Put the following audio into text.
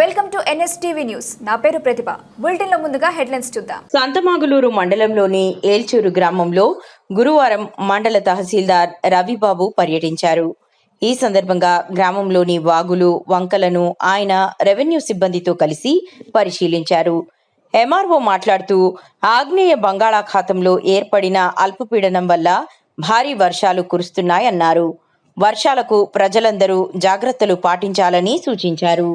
Welcome to NSTV news. నా పేరు ప్రతిభ. బులెటిన్లో ముందుగా హెడ్లైన్స్ చూద్దాం. సంతమాగులూరు మండలంలోని ఏల్చూరు గ్రామంలో గురువారం మండల తహసీల్దార్ రవిబాబు పర్యటించారు. ఈ సందర్భంగా గ్రామంలోని వాగులు వంకలను ఆయన రెవెన్యూ సిబ్బందితో కలిసి పరిశీలించారు. ఎంఆర్ఓ మాట్లాడుతూ ఆగ్నేయ బంగాళాఖాతంలో ఏర్పడిన అల్పపీడనం వల్ల భారీ వర్షాలు కురుస్తున్నాయన్నారు. వర్షాలకు ప్రజలందరూ జాగ్రత్తలు పాటించాలని సూచించారు.